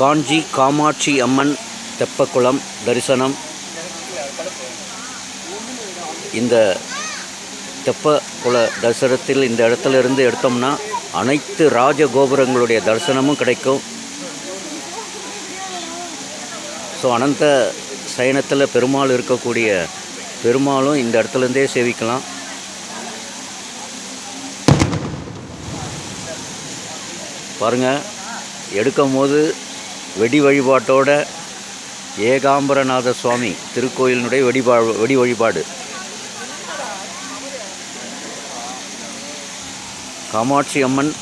காஞ்சி காமாட்சி அம்மன் தெப்பக்குளம் தரிசனம். இந்த தெப்பக்குள தரிசனத்தில் இந்த இடத்துல இருந்து எடுத்தோம்னா அனைத்து ராஜ கோபுரங்களுடைய தரிசனமும் கிடைக்கும். ஸோ அனந்த சயனத்தில் பெருமாள் இருக்கக்கூடிய பெருமாளும் இந்த இடத்துலேருந்தே சேவிக்கலாம். பாருங்கள் எடுக்கும் போது வெடி வழிபாட்டோட ஏகாம்பரநாத சுவாமி திருக்கோயிலினுடைய வெடிபா வெடி வழிபாடு. காமாட்சி அம்மன்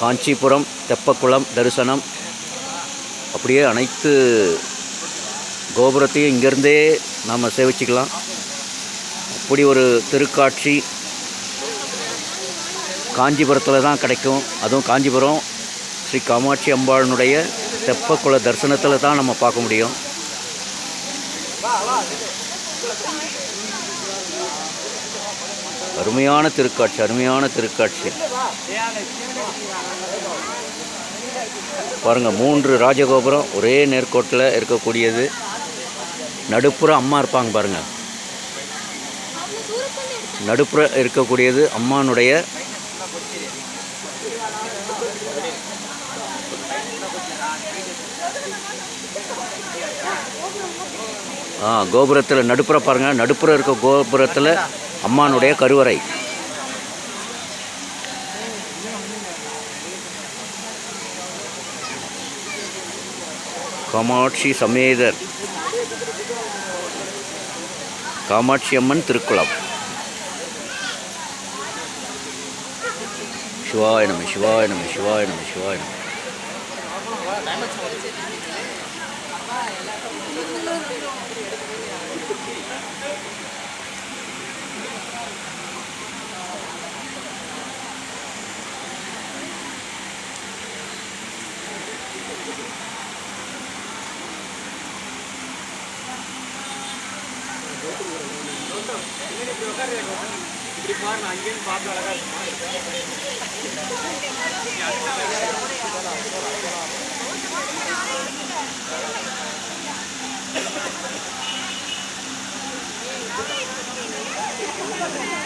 காஞ்சிபுரம் தெப்பக்குளம் தரிசனம். அப்படியே அனைத்து கோபுரத்தையும் இங்கேருந்தே நாம் சேவிச்சுக்கலாம். அப்படி ஒரு திருக்காட்சி காஞ்சிபுரத்தில் தான் கிடைக்கும். அதுவும் காஞ்சிபுரம் ஸ்ரீ காமாட்சி அம்பாளனுடைய தெப்பக்குள தரிசனத்தில் தான் நம்ம பார்க்க முடியும். அருமையான திருக்காட்சி அருமையான திருக்காட்சி. பாருங்கள் மூன்று ராஜகோபுரம் ஒரே நேர்கோட்டில் இருக்கக்கூடியது. நடுப்புற அம்மா இருப்பாங்க பாருங்கள் நடுப்புற இருக்கக்கூடியது அம்மானுடைய ஆ கோபுரத்தில் நடுப்புற பாருங்கள் நடுப்புற இருக்க கோபுரத்தில் அம்மானுடைய கருவறை. காமாட்சி சமேதர். காமாட்சி அம்மன் திருக்குளம். சிவாய நம சிவாய நம சிவாய நம சிவாய நம. டேமேஜ் ஆகுது இப்படி பாருங்க அங்கேயும் பார்த்து அழகா இருக்குமா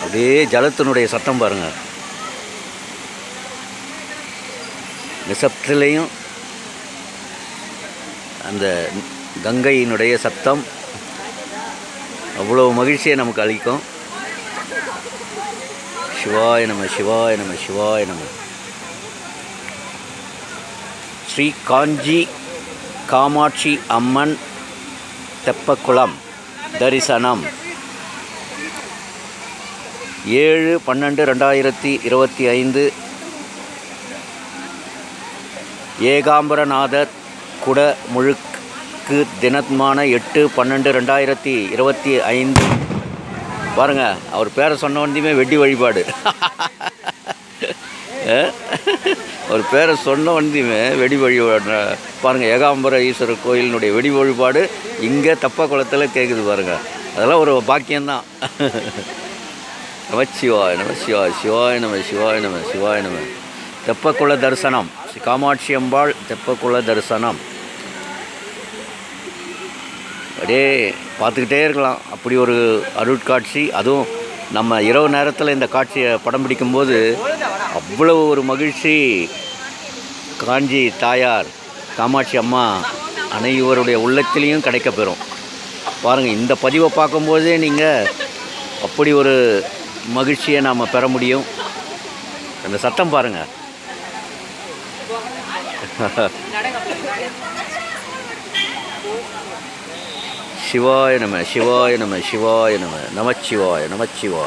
அப்படியே ஜலத்தினுடைய சத்தம் பாருங்க. நிசப்திலையும் அந்த கங்கையினுடைய சத்தம் அவ்வளோ மகிழ்ச்சியை நமக்கு அளிக்கும். சிவாய நம சிவாய நம சிவாய நம. ஸ்ரீ காஞ்சி காமாட்சி அம்மன் தெப்பக்குளம் தரிசனம். ஏழு பன்னெண்டு ரெண்டாயிரத்தி இருபத்தி ஐந்து. ஏகாம்பரநாதர் குட முழுக்கு தினமான எட்டு பன்னெண்டு ரெண்டாயிரத்தி இருபத்தி ஐந்து. பாருங்க அவர் பேரை சொன்ன உடனேயுமே வெடி வழிபாடு. அவர் பேரை சொன்ன உடனேயுமே வெடி வழிபாடு பாருங்கள் ஏகாம்பர ஈஸ்வரர் கோயிலினுடைய வெடி வழிபாடு இங்கே தப்பா குளத்தில் கேட்குது பாருங்கள் அதெல்லாம் ஒரு பாக்கியம்தான். நமச்சிவாய நம சிவாய சிவாய நம சிவாய நம சிவாய நம. தெப்பக்குள தரிசனம். ஸ்ரீ காமாட்சி அம்பாள் தெப்பக்குள தரிசனம். அப்படியே பார்த்துக்கிட்டே இருக்கலாம். அப்படி ஒரு அருட்காட்சி. அதுவும் நம்ம இரவு நேரத்தில் இந்த காட்சியை படம் பிடிக்கும்போது அவ்வளவு ஒரு மகிழ்ச்சி. காஞ்சி தாயார் காமாட்சி அம்மா அனைவருடைய உள்ளத்திலையும் கிடைக்கப்பெறும். பாருங்கள் இந்த பதிவை பார்க்கும்போதே நீங்கள் அப்படி ஒரு மகிழ்ச்சியை நாம் பெற முடியும். அந்த சத்தம் பாருங்கள் சிவாய நம சிவாய நம சிவாய நம நமச்சிவாய நமச்சிவாய.